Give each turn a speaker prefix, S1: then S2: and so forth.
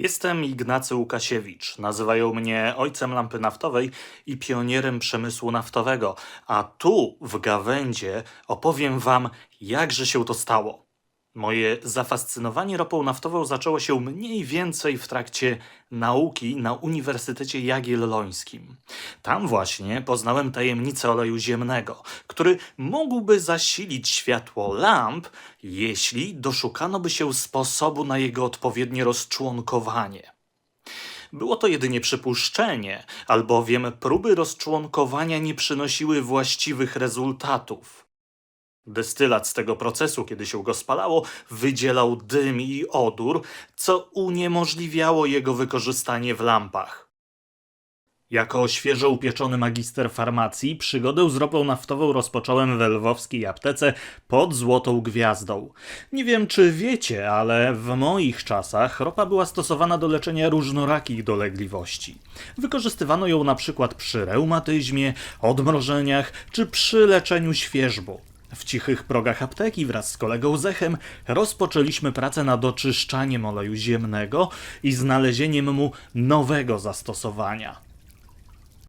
S1: Jestem Ignacy Łukasiewicz. Nazywają mnie ojcem lampy naftowej i pionierem przemysłu naftowego. A tu, w gawędzie, opowiem wam, jakże się to stało. Moje zafascynowanie ropą naftową zaczęło się mniej więcej w trakcie nauki na Uniwersytecie Jagiellońskim. Tam właśnie poznałem tajemnicę oleju ziemnego, który mógłby zasilić światło lamp, jeśli doszukano by się sposobu na jego odpowiednie rozczłonkowanie. Było to jedynie przypuszczenie, albowiem próby rozczłonkowania nie przynosiły właściwych rezultatów. Destylat z tego procesu, kiedy się go spalało, wydzielał dym i odór, co uniemożliwiało jego wykorzystanie w lampach. Jako świeżo upieczony magister farmacji, przygodę z ropą naftową rozpocząłem w lwowskiej aptece pod Złotą Gwiazdą. Nie wiem, czy wiecie, ale w moich czasach ropa była stosowana do leczenia różnorakich dolegliwości. Wykorzystywano ją na przykład przy reumatyzmie, odmrożeniach czy przy leczeniu świeżbu. W cichych progach apteki wraz z kolegą Zechem rozpoczęliśmy pracę nad oczyszczaniem oleju ziemnego i znalezieniem mu nowego zastosowania.